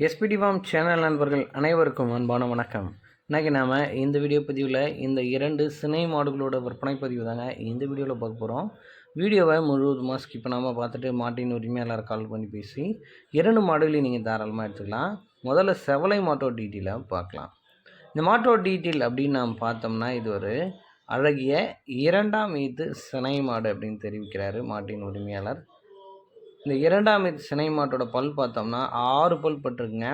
SPD form channel நண்பர்கள் அனைவருக்கும் அன்பான வணக்கம். இன்றைக்கி நாம் இந்த வீடியோ பதிவில் இந்த இரண்டு சினை மாடுகளோட விற்பனை பதிவு தாங்க இந்த வீடியோவில் பார்க்க போகிறோம் வீடியோவை முழுவதுமாக ஸ்கிப் பண்ணாமல் பார்த்துட்டு மாட்டின் உரிமையாளர் கால் பண்ணி பேசி இரண்டு மாடுகளையும் நீங்கள் தாராளமாக எடுத்துக்கலாம். முதல்ல செவலை மாட்டோட டீட்டெயிலாக பார்க்கலாம். இந்த மாட்டோட டீட்டெயில் அப்படின்னு நாம் பார்த்தோம்னா இது ஒரு அழகிய இரண்டாம் ஈத்து சினை மாடு அப்படின்னு தெரிவிக்கிறாரு மாட்டின் உரிமையாளர். இந்த இரண்டாம் இது சினை மாட்டோட பல் பார்த்தோம்னா ஆறு பல் பட்டிருக்குங்க.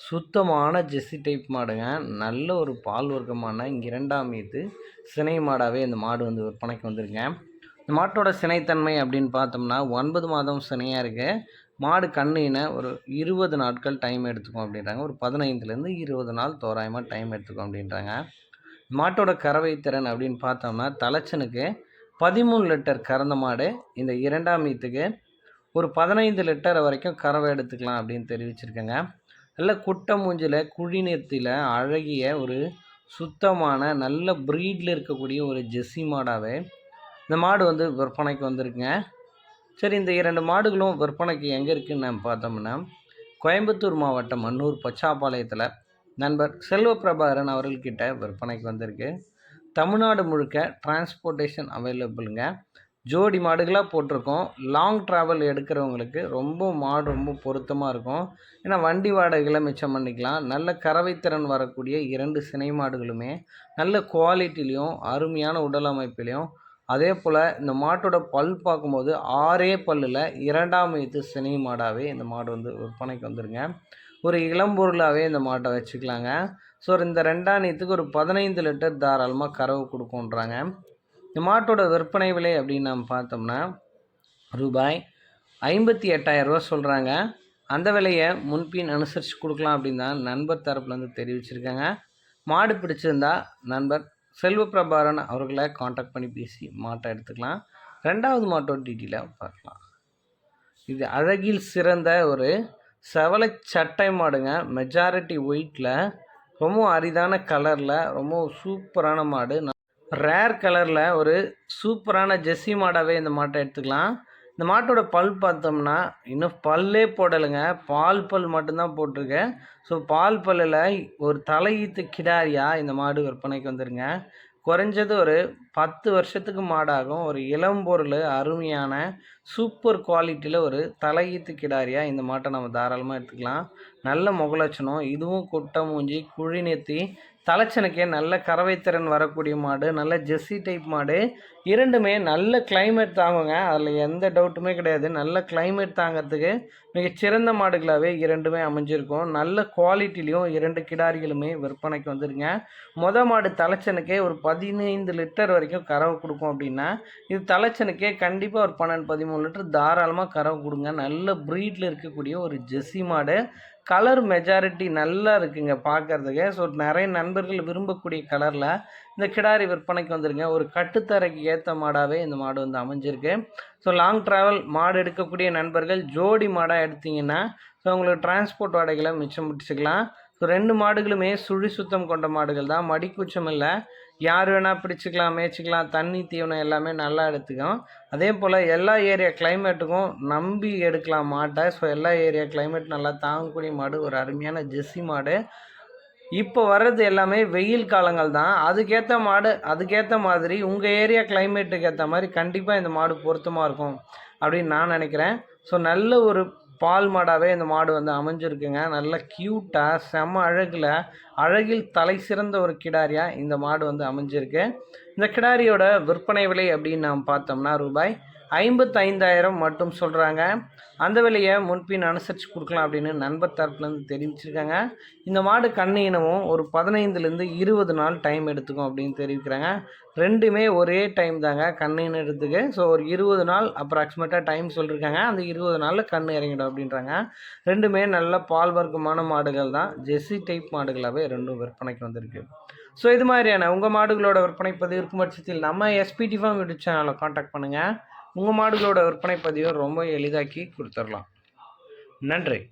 சுத்தமான ஜெர்சி டைப் மாடுங்க. நல்ல ஒரு பால் வர்க்கமான இங்கே இரண்டாம் இது. சினை மாடாகவே இந்த மாடு வந்து விற்பனைக்கு வந்திருங்க. இந்த மாட்டோட சினைத்தன்மை அப்படின்னு பார்த்தோம்னா ஒன்பது மாதம் சினையாக இருக்கு. மாடு கண்ணின ஒரு இருபது நாட்கள் டைம் எடுத்துக்கும் அப்படின்றாங்க. ஒரு பதினைந்துலேருந்து இருபது நாள் தோராயமாக டைம் எடுத்துக்கும் அப்படின்றாங்க. மாட்டோட கறவை திறன் அப்படின்னு பார்த்தோம்னா தலைச்சனுக்கு பதிமூணு லிட்டர் கறந்த மாடு. இந்த இரண்டாம் மீத்துக்கு ஒரு பதினைந்து லிட்டர் வரைக்கும் கறவை எடுத்துக்கலாம் அப்படின்னு தெரிவிச்சிருக்கேங்க. நல்ல குட்டை மூஞ்சில் குழி அழகிய ஒரு சுத்தமான நல்ல ப்ரீடில் இருக்கக்கூடிய ஒரு ஜெஸ்ஸி மாடாகவே இந்த மாடு வந்து விற்பனைக்கு வந்திருக்குங்க. சரி இந்த இரண்டு மாடுகளும் விற்பனைக்கு எங்கே இருக்குன்னு நம்ம பார்த்தோம்னா கோயம்புத்தூர் மாவட்டம் மன்னூர் பச்சாப்பாளையத்தில் நண்பர் செல்வ பிரபாகரன் அவர்கள்கிட்ட விற்பனைக்கு வந்திருக்கு. தமிழ்நாடு முழுக்க டிரான்ஸ்போர்ட்டேஷன் அவைலபிளுங்க ஜோடி மாடுகளாக போட்டிருக்கோம். லாங் ட்ராவல் எடுக்கிறவங்களுக்கு ரொம்ப மாடு ரொம்ப பொருத்தமாக இருக்கும். ஏன்னா வண்டி வாடகைகளை மிச்சம் பண்ணிக்கலாம். நல்ல கறவைத்திறன் வரக்கூடிய இரண்டு சினை மாடுகளுமே நல்ல குவாலிட்டிலையும் அருமையான உடல் அமைப்பிலையும் அதே போல் இந்த மாட்டோட பல் பார்க்கும்போது ஆறே பல்லில் இரண்டாம் வயது சினை மாடாகவே இந்த மாடு வந்து விற்பனைக்கு வந்துருங்க. ஒரு இளம்பொருளாகவே இந்த மாட்டை வச்சுக்கலாங்க. ஸோ இந்த ரெண்டாம் நீத்துக்கு ஒரு பதினைந்து லிட்டர் தாராளமாக கறவை கொடுக்குன்றாங்க இந்த மாட்டோட விற்பனை விலை அப்படின்னு நம்ம பார்த்தோம்னா ரூபாய் ஐம்பத்தி எட்டாயிரரூவா சொல்கிறாங்க அந்த விலையை முன்பின் அனுசரித்து கொடுக்கலாம் அப்படின்னு தான் நண்பர் தரப்புலேருந்து தெரிவிச்சிருக்காங்க. மாடு பிடிச்சிருந்தா நண்பர் செல்வ பிரபாரன் அவர்களை காண்டாக்ட் பண்ணி பேசி மாட்டை எடுத்துக்கலாம். ரெண்டாவது மாட்டோட டீட்டெயிலாக பார்க்கலாம். இது அழகில் சிறந்த ஒரு செவலை சட்டை மாடுங்க. மெஜாரிட்டி ஒயிட்டில் ரொம்ப அரிதான கலரில் ரொம்ப சூப்பரான மாடு. ரேர் கலரில் ஒரு சூப்பரான ஜெஸ்ஸி மாடாகவே இந்த மாட்டை எடுத்துக்கலாம். இந்த மாட்டோட பல் பார்த்தோம்னா இன்னும் பல்லே போடலைங்க. பால் பல் மட்டும்தான் போட்டிருக்கேன். ஸோ பால் பல்லில் ஒரு தலையீத்து கிடாரியாக இந்த மாடு விற்பனைக்கு வந்துருங்க. குறைஞ்சது ஒரு பத்து வருஷத்துக்கு மாடாகும். ஒரு இளம்பொருள் அருமையான சூப்பர் குவாலிட்டியில் ஒரு தலையீத்து கிடாரியாக இந்த மாட்டை நம்ம தாராளமாக எடுத்துக்கலாம். நல்ல முகலட்சணம் இதுவும் குட்டை மூஞ்சி குழி நெத்தி தலைச்சனுக்கே நல்ல கறவைத்திறன் வரக்கூடிய மாடு நல்ல ஜெஸ்ஸி டைப் மாடு. இரண்டுமே நல்ல கிளைமேட் தாங்குங்க. அதில் எந்த டவுட்டுமே கிடையாது. நல்ல கிளைமேட் தாங்கிறதுக்கு மிகச்சிறந்த மாடுகளாகவே இரண்டுமே அமைஞ்சிருக்கும். நல்ல குவாலிட்டிலையும் இரண்டு கிடாரிகளுமே விற்பனைக்கு வந்துருங்க. மொத மாடு தலைச்சனுக்கே ஒரு பதினைந்து லிட்டர் வரைக்கும் கறவை கொடுக்கும் அப்படின்னா இது தலைச்சனுக்கே கண்டிப்பாக ஒரு பன்னெண்டு பதிமூணு லிட்டர் தாராளமாக கறவை கொடுங்க. நல்ல ப்ரீடில் இருக்கக்கூடிய ஒரு ஜெஸ்ஸி மாடு. கலர் மெஜாரிட்டி நல்லா இருக்குங்க பார்க்குறதுக்கு ஸோ நிறைய நண்பர்கள் விரும்பக்கூடிய கலரில் இந்த கிடாரி விற்பனைக்கு வந்துருங்க. ஒரு கட்டுத்தரைக்கு ஏற்ற மாடாகவே இந்த மாடு வந்து அமைஞ்சிருக்கு. ஸோ லாங் ட்ராவல் மாடு எடுக்கக்கூடிய நண்பர்கள் ஜோடி மாடாக எடுத்திங்கன்னா ஸோ உங்களுக்கு டிரான்ஸ்போர்ட் வாடகைகளை மிச்சம் முடிச்சுக்கலாம். ஸோ ரெண்டு மாடுகளுமே சுழி சுத்தம் கொண்ட மாடுகள் தான். மடிக்குச்சம் இல்லை. யார் வேணால் பிடிச்சிக்கலாம் மேய்ச்சிக்கலாம் தண்ணி தீவனம் எல்லாமே நல்லா எடுத்துக்கும். அதே போல் எல்லா ஏரியா கிளைமேட்டுக்கும் நம்பி எடுக்கலாம் மாட்டை. ஸோ எல்லா ஏரியா கிளைமேட் நல்லா தாங்கக்கூடிய மாடு ஒரு அருமையான ஜெஸ்ஸி மாடு. இப்போ வர்றது எல்லாமே வெயில் காலங்கள் தான். அதுக்கேற்ற மாடு அதுக்கேற்ற மாதிரி உங்கள் ஏரியா கிளைமேட்டுக்கு ஏற்ற மாதிரி கண்டிப்பாக இந்த மாடு பொருத்தமாக இருக்கும் அப்படின்னு நான் நினைக்கிறேன். ஸோ நல்ல ஒரு பால் மாடாகவே இந்த மாடு வந்து அமைஞ்சிருக்குங்க. நல்ல க்யூட்டாக செம அழகில் அழகில் தலை சிறந்த ஒரு கிடாரியாக இந்த மாடு வந்து அமைஞ்சிருக்கு. இந்த கிடாரியோட விற்பனை விலை அப்படின்னு நாம் பார்த்தோம்னா ரூபாய் ஐம்பத்தைந்தாயிரம் மட்டும் சொல்கிறாங்க அந்த விலையை முன்பின் அனுசரித்து கொடுக்கலாம் அப்படின்னு நண்பர் தரப்புலேருந்து தெரிவிச்சிருக்காங்க. இந்த மாடு கண்ணு இனமும் ஒரு பதினைந்துலேருந்து இருபது நாள் டைம் எடுத்துக்கும் அப்படின்னு தெரிவிக்கிறாங்க. ரெண்டுமே ஒரே டைம் தாங்க கண்ணு இனத்துக்கு ஸோ ஒரு இருபது நாள் அப்ராக்சிமேட்டாக டைம் சொல்லியிருக்காங்க அந்த இருபது நாளில் கண் இறங்கிடும் அப்படின்றாங்க. ரெண்டுமே நல்ல பால் வர்க்கமான மாடுகள் தான். ஜெர்சி டைப் மாடுகளாகவே ரெண்டும் விற்பனைக்கு வந்திருக்கு. ஸோ இது மாதிரியான உங்கள் மாடுகளோட விற்பனை பதிவு இருக்கும் பட்சத்தில் நம்ம S P D farm YouTube சேனலை காண்டாக்ட் பண்ணுங்கள் உங்கள் மாடுகளோட விற்பனை பதிவை ரொம்ப எளிதாக்கி கொடுத்துடலாம். நன்றி.